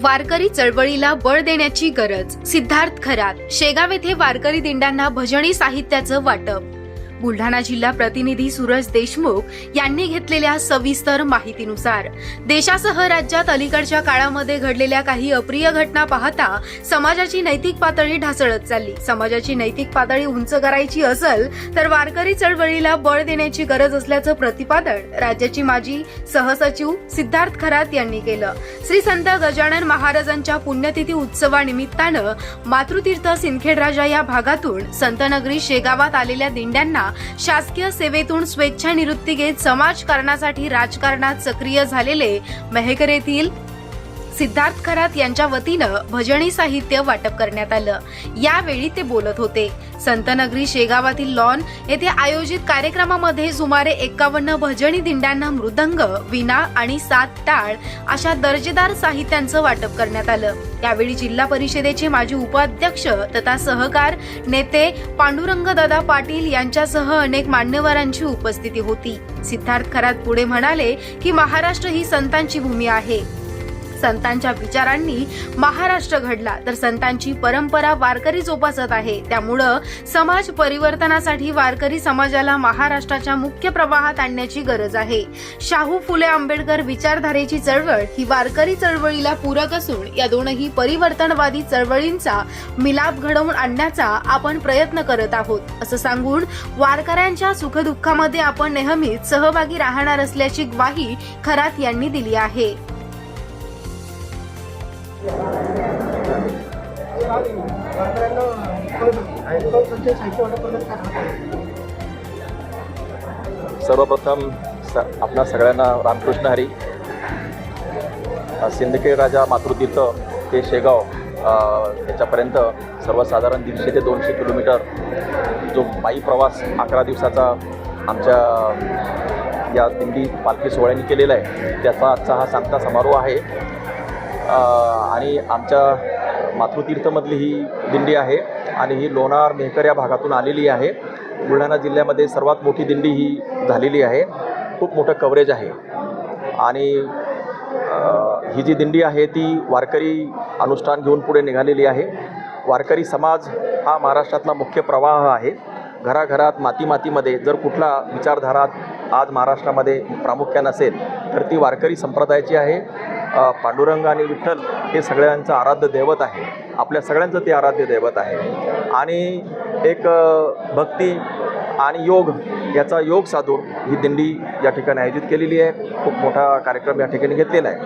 वारकरी चळवळीला बळ देण्याची गरज. सिद्धार्थ खरात. शेगाव येथे वारकरी दिंड्यांना भजनी साहित्याचं वाटप. बुलढाणा जिल्हा प्रतिनिधी सूरज देशमुख यांनी घेतलेल्या सविस्तर माहितीनुसार देशासह राज्यात अलीकडच्या काळामध्ये घडलेल्या काही अप्रिय घटना पाहता समाजाची नैतिक पातळी ढासळत चालली. समाजाची नैतिक पातळी उंच करायची असेल तर वारकरी चळवळीला बळ देण्याची गरज असल्याचं प्रतिपादन राज्याची माजी सहसचिव सिद्धार्थ खरात यांनी केलं. श्री संत गजानन महाराजांच्या पुण्यतिथी उत्सवानिमित्तानं मातृतीर्थ सिंदखेडराजा या भागातून संतनगरी शेगावात आलेल्या दिंड्यांना शासकीय सेवेतून स्वेच्छा निवृत्ती घेत समाजकारणासाठी राजकारणात सक्रिय झालेले मेहकर येथील सिद्धार्थ खरात यांच्या वतीनं भजनी साहित्य वाटप करण्यात आलं. यावेळी ते बोलत होते. संतनगरी शेगावातील लॉन येथे आयोजित कार्यक्रमामध्ये सुमारे एकावन्न भजनी दिंड्यांना मृदंग विना आणि सात टाळ अशा दर्जेदार साहित्यांचं वाटप करण्यात आलं. यावेळी जिल्हा परिषदेचे माजी उपाध्यक्ष तथा सहकार नेते पांडुरंग दादा पाटील यांच्यासह अनेक मान्यवरांची उपस्थिती होती. सिद्धार्थ खरात पुढे म्हणाले की महाराष्ट्र ही संतांची भूमी आहे. संतांच्या विचारांनी महाराष्ट्र घडला. तर संतांची परंपरा वारकरी जोपासत आहे. त्यामुळं समाज परिवर्तनासाठी वारकरी समाजाला महाराष्ट्राच्या मुख्य प्रवाहात आणण्याची गरज आहे. शाहू फुले आंबेडकर विचारधारेची चळवळ ही वारकरी चळवळीला पूरक असून या दोनही परिवर्तनवादी चळवळींचा मिलाप घडवून आणण्याचा आपण प्रयत्न करत आहोत. असं सांगून वारकऱ्यांच्या सुखदुःखामध्ये आपण नेहमीच सहभागी राहणार असल्याची ग्वाही खरात यांनी दिली आहे. सर्वप्रथम स आपणा सगळ्यांना रामकृष्ण हरी. सिंदखेड राजा मातृतीर्थ ते शेगाव त्याच्यापर्यंत याच्यापर्यंत सर्वसाधारण दीडशे ते दोनशे किलोमीटर जो पायी प्रवास अकरा दिवसाचा आमच्या या दिंडी पालखी सोहळ्याने केलेला आहे त्याचा आजचा हा सांगता समारोह आहे. आणि आमच्या मातृतीर्थमधली ही दिंडी आहे आणि ही लोणार मेहकर या भागातून आलेली आहे. बुलढाणा जिल्ह्यामध्ये सर्वात मोठी दिंडी ही झालेली आहे. खूप मोठं कव्हरेज आहे. आणि ही जी दिंडी आहे ती वारकरी अनुष्ठान घेऊन पुढे निघालेली आहे. वारकरी समाज हा महाराष्ट्रातला मुख्य प्रवाह आहे. घराघरात माती मातीमध्ये जर कुठला विचारधारा आज महाराष्ट्रामध्ये प्रामुख्यानं असेल तर ती वारकरी संप्रदायाची आहे. पांडुरंग आणि विठ्ठल हे सगळ्यांचं आराध्य दैवत आहे. आपल्या सगळ्यांचं ते आराध्य दैवत आहे. आणि एक भक्ती आणि योग याचा योग साधून ही दिंडी या ठिकाणी आयोजित केलेली आहे. खूप मोठा कार्यक्रम या ठिकाणी घेतलेला आहे.